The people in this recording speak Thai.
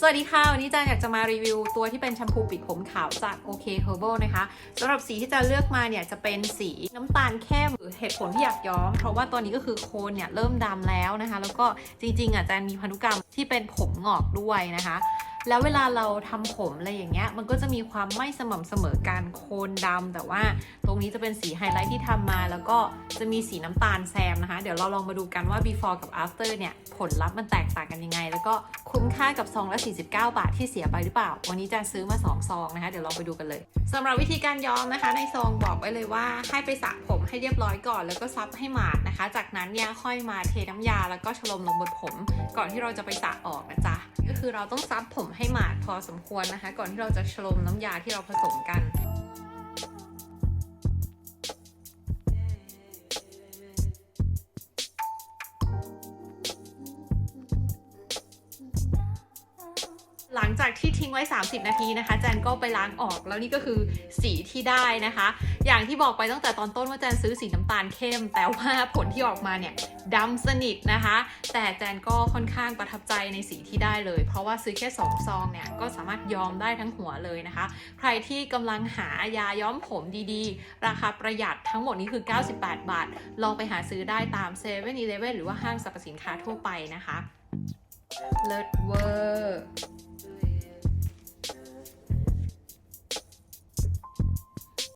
สวัสดีค่ะ วันนี้จานอยากจะมารีวิวตัวที่เป็นแชมพูปิดผมขาวจาก OK Herbal นะคะสำหรับสีที่จะเลือกมาเนี่ยจะเป็นสีน้ำตาลเข้มหรือเหตุผลที่อยากย้อม เพราะว่าตอนนี้ก็คือโคนเนี่ยเริ่มดำแล้วนะคะ แล้วก็จริงๆอะจานมีพันธุกรรมที่เป็นผมงอกด้วยนะคะ แล้วเวลาเราทำผมอะไรอย่างเงี้ย มันก็จะมีความไม่สม่ำเสมอการโคนดำแต่ว่าตรงนี้จะเป็นสีไฮไลท์ที่ทำมา แล้วก็จะมีสีน้ำตาลแซมนะคะ เดี๋ยวเราลองมาดูกันว่า before กับ after เนี่ย ผลลัพธ์มันแตกต่างกันยังไง แล้วก็คุ้มค่ากับซองละ 49 บาทที่เสียไปหรือเปล่า วันนี้จะซื้อมา 2 ซองนะคะ เดี๋ยวเราไปดูกันเลยสำหรับวิธีการย้อมนะคะ ในซองบอกไว้เลยว่าให้ไปสระผมให้เรียบร้อยก่อน แล้วก็ซับให้หมาดนะคะ จากนั้นเนี่ยค่อยมาเทน้ำยาแล้วก็ชโลมลงบนผม ก่อนที่เราจะไปสระออกนะจ๊ะ คือเราต้องซับผมให้หมาดพอสมควรนะคะ ก่อนที่เราจะชโลมน้ำยาที่เราผสมกัน หลังจากที่ทิ้งไว้ 30 นาทีนะคะ แจนก็ไปล้างออกแล้วนี่ก็คือสีที่ได้นะคะ อย่างที่บอกไปตั้งแต่ตอนต้นว่าแจนซื้อสีน้ำตาลเข้ม แต่ว่าผลที่ออกมาเนี่ยดำสนิทนะคะ แต่แจนก็ค่อนข้างประทับใจในสีที่ได้เลย เพราะว่าซื้อแค่ 2 ซองเนี่ยก็สามารถย้อมได้ทั้งหัวเลยนะคะ ใครที่กำลังหายาย้อมผมดีๆ ราคาประหยัดทั้งหมดนี้คือ 98 บาท ลองไปหาซื้อได้ตาม7 e เ e ่ e อหรือว่าห้างสรรพสินค้าทั่วไปนะคะเลิศเวอร์